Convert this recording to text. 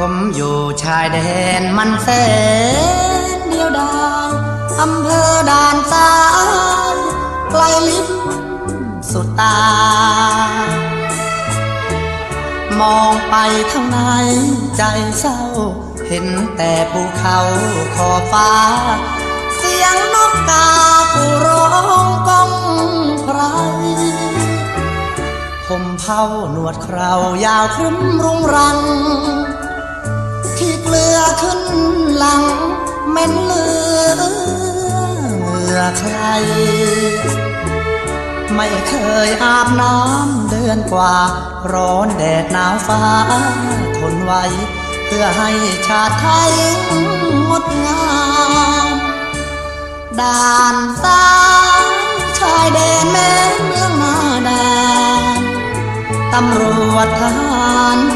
ผมอยู่ชายแดนมันแสนเดียวดายอำเภอด่านตายไกลลิบสุดตา มองไปทางไหนใจเศร้า เห็นแต่ภูเขาขอฟ้า เสียงนกกาผู้ร้องก้องไพรผมเผาหนวดเคราวยาวครึ้มรุงรัง ที่เกลือขึ้นหลังเม็นเลือเหงื่อใคร ไม่เคยอาบน้ำเดือนกว่า ร้อนแดดหนาวฟ้า ทนไว้ เพื่อให้ชาติไทยงดงามด่านซ้ายชายแดนแม่เมืองนาดานตำรวจทหาร